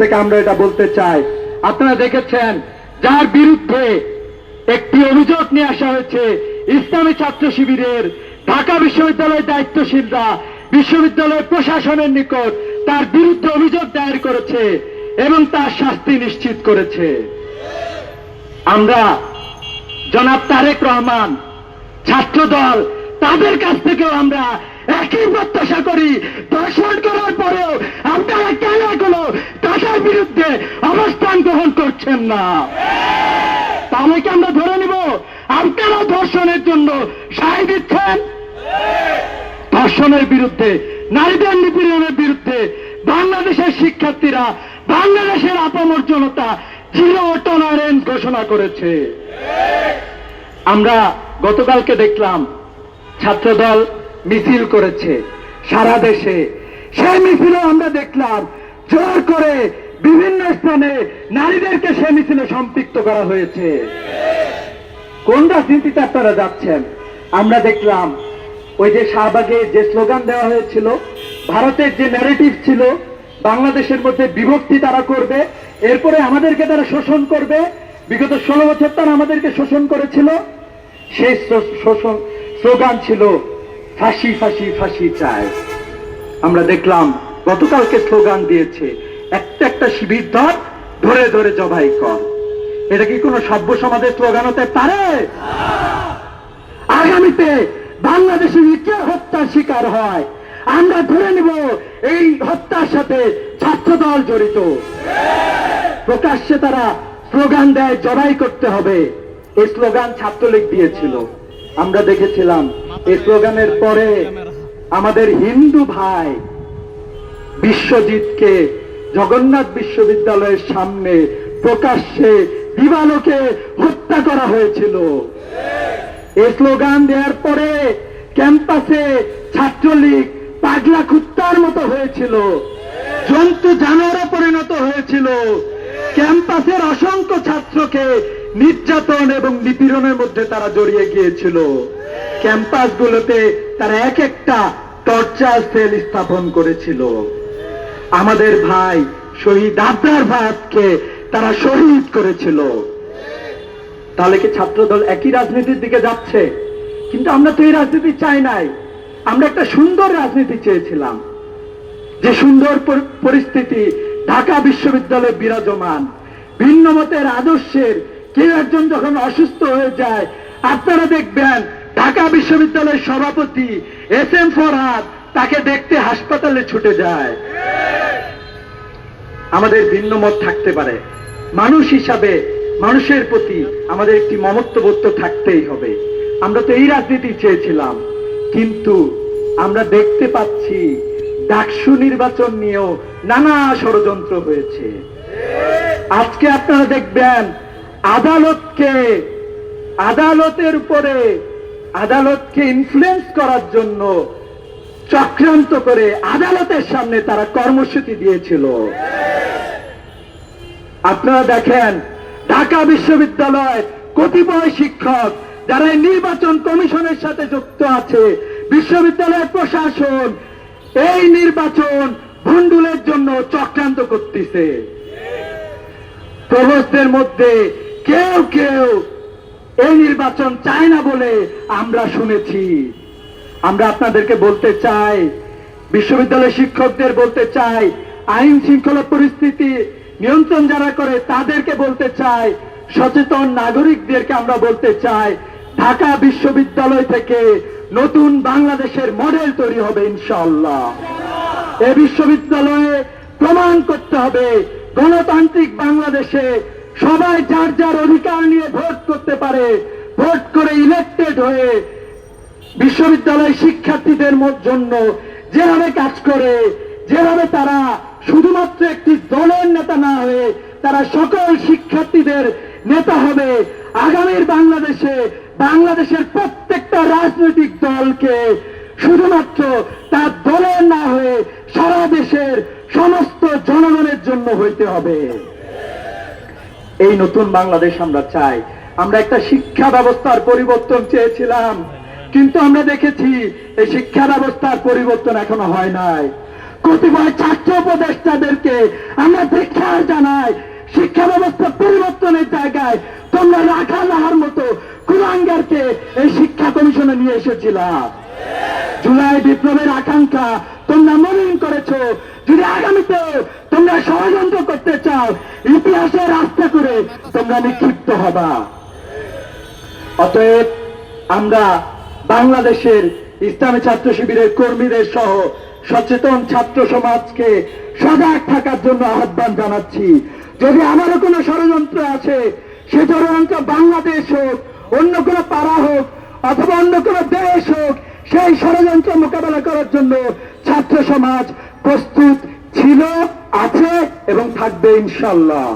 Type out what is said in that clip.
থেকে আমরা এটা বলতে চাই। আপনারা দেখেছেন, যার বিরুদ্ধে একটি অভিযোগ নিয়ে আসা হয়েছে, ইসলামী ছাত্র শিবিরের ঢাকা বিশ্ববিদ্যালয়ের দায়িত্বশীলরা বিশ্ববিদ্যালয় প্রশাসনের নিকট তার বিরুদ্ধে অভিযোগ দায়ের করেছে এবং তার শাস্তি নিশ্চিত করেছে। আমরা জনাব তারেক রহমান ছাত্র দল তাদের কাছ থেকেও আমরা একই প্রত্যাশা করি দর্শন করার পরেও আপনারা কেন এখনও তাদের বিরুদ্ধে অবস্থান গ্রহণ করছেন না। তাহলে কি আমরা ধরে নিব? আপনারা ধর্ষণের জন্য সায় দিচ্ছেন? ধর্ষণের বিরুদ্ধে, নারীদের নিপীড়নের বিরুদ্ধে বাংলাদেশের শিক্ষার্থীরা, বাংলাদেশের আপামর জনতা টলারেন্স ঘোষণা করেছে। আমরা গতকালকে দেখলাম ছাত্রদল মিছিল করেছে সারা দেশে। সেই মিছিলে আমরা দেখলাম। জোর করে বিভিন্ন স্থানে নারীদেরকে সে মিছিলে সম্পৃক্ত করা হয়েছে। কোন রাজনীতিতে আপনারা যাচ্ছেন? আমরা দেখলাম, ওই যে শাহবাগে যে স্লোগান দেওয়া হয়েছিল, ভারতের যে ন্যারেটিভ ছিল, বাংলাদেশের মধ্যে বিভক্তি তারা করবে, এরপরে আমাদেরকে তারা শোষণ করবে, বিগত ষোলো বছর তারা আমাদেরকে শোষণ করেছিল। সেই শোষণ স্লোগান ছিল, ফাঁসি ফাঁসি ফাঁসি চায় আমরা দেখলাম, গতকালকে স্লোগান দিয়েছে একটা একটা শিবির ধর, ধরে ধরে জবাই কর। এটা কি কোনো সভ্য সমাজের স্লোগান হতে পারে? আগামীতে বাংলাদেশে কে হত্যার শিকার হয়। আমরা ধরে নিব এই হত্যার সাথে ছাত্রদল জড়িত। প্রকাশ্যে তারা স্লোগান দেয়, জবাই করতে হবে। এই স্লোগান ছাত্রলীগ দিয়েছিল। আমরা দেখেছিলাম এই স্লোগানের পরে আমাদের হিন্দু ভাই বিশ্বজিৎকে জগন্নাথ বিশ্ববিদ্যালয়ের সামনে প্রকাশ্যে দিবালোকে হত্যা করা হয়েছিল। এই স্লোগান দেওয়ার পরে ক্যাম্পাসে ছাত্রলীগ পাগলা কুত্তার মতো হয়েছিল। জন্তু জানোয়ারে পরিণত হয়েছিল। ক্যাম্পাসের অসংখ্য ছাত্রকে নির্যাতন এবং নিপীড়নের মধ্যে তারা জড়িয়ে গিয়েছিল। ক্যাম্পাসগুলোতে তারা এক একটা টর্চার সেল স্থাপন করেছিল। আমাদের ভাই শহীদ আবরার ভাতকে তারা শহীদ করেছিল। তাহলে কি ছাত্রদল একই রাজনীতির দিকে যাচ্ছে? কিন্তু আমরা তো এই রাজনীতি চাই নাই। আমরা একটা সুন্দর রাজনীতি চেয়েছিলাম। যে সুন্দর পরিস্থিতি ঢাকা বিশ্ববিদ্যালয়ে বিরাজমান। ভিন্ন মতের আদর্শের কেউ একজন যখন অসুস্থ হয়ে যায়, আপনারা দেখবেন ঢাকা বিশ্ববিদ্যালয়ের সভাপতি এস এম ফরহাদ তাকে দেখতে হাসপাতালে ছুটে যায়। আমাদের ভিন্ন মত থাকতে পারে। মানুষ হিসাবে মানুষের প্রতি আমাদের একটি মমত্ববোধ থাকতেই হবে। আমরা তো এই রাজনীতি চেয়েছিলাম, কিন্তু আমরা দেখতে পাচ্ছি ডাকসু নির্বাচন নিয়েও নানা ষড়যন্ত্র হয়েছে। আজকে আপনারা দেখবেন, আদালতকে, আদালতের উপরে আদালতকে ইনফ্লুয়েন্স করার জন্য চক্রান্ত করে আদালতের সামনে তারা কর্মসূচি দিয়েছিল। আপনারা দেখেন, ঢাকা বিশ্ববিদ্যালয় কতিপয় শিক্ষক যারা নির্বাচন কমিশনের সাথে যুক্ত আছে, বিশ্ববিদ্যালয়ের প্রশাসন এই নির্বাচন ভণ্ডুলের জন্য চক্রান্ত করতেছে। প্রভোস্টদের মধ্যে কেউ কেউ এই নির্বাচন চায় না বলে আমরা শুনেছি। আমরা আপনাদেরকে বলতে চাই, বিশ্ববিদ্যালয়ের শিক্ষকদের বলতে চাই, আইন শৃঙ্খলা পরিস্থিতি নিয়ন্ত্রণ যারা করে তাদেরকে বলতে চাই, সচেতন নাগরিকদেরকে আমরা বলতে চাই, ঢাকা বিশ্ববিদ্যালয় থেকে নতুন বাংলাদেশের মডেল তৈরি হবে ইনশাআল্লাহ। এ বিশ্ববিদ্যালয়ে প্রমাণ করতে হবে, গণতান্ত্রিক বাংলাদেশে সবাই যার যার অধিকার নিয়ে ভোট করতে পারে, ভোট করে ইলেক্টেড হয়ে বিশ্ববিদ্যালয় শিক্ষার্থীদের জন্য যেভাবে কাজ করে, যেভাবে তারা শুধুমাত্র একটি দলের নেতা না হয়ে তারা সকল শিক্ষার্থীদের নেতা হবে, আগামীর বাংলাদেশে, বাংলাদেশের প্রত্যেকটা রাজনৈতিক দলকে শুধুমাত্র তার দলের না হয়ে সারা দেশের সমস্ত জনগণের জন্য হইতে হবে। এই নতুন বাংলাদেশ আমরা চাই। আমরা একটা শিক্ষা ব্যবস্থার পরিবর্তন চেয়েছিলাম। কিন্তু আমরা দেখেছি এই শিক্ষা ব্যবস্থার পরিবর্তন এখনও হয় নাই। কতিপয় ছাত্র উপদেষ্টাদেরকে আমরা ধিক্ষার জানাই, শিক্ষা ব্যবস্থা পরিবর্তনের জায়গায় তোমরা রাখা লাহার মতো কুলাঙ্গারকে এই শিক্ষা কমিশনে নিয়ে এসেছিলা। জুলাই বিপ্লবের আকাঙ্ক্ষা তোমরা মলিন করেছ। যদি আগামীতে তোমরা ষড়যন্ত্র করতে চাও, ইতিহাসের রাস্তা করে তোমরা নিক্ষিপ্ত হবা। অতএব আমরা বাংলাদেশের ইসলামী ছাত্র শিবিরের কর্মীদের সহ সচেতন ছাত্র সমাজকে সজাগ থাকার জন্য আহ্বান জানাচ্ছি। যদি আমারও কোনো ষড়যন্ত্র আছে, সে ষড়যন্ত্র বাংলাদেশ হোক, অন্য কোনো পাড়া হোক, অথবা অন্য কোনো দেশ হোক, সেই ষড়যন্ত্র মোকাবেলা করার জন্য ছাত্র সমাজ প্রস্তুত ছিল, আছে এবং থাকবে ইনশাল্লাহ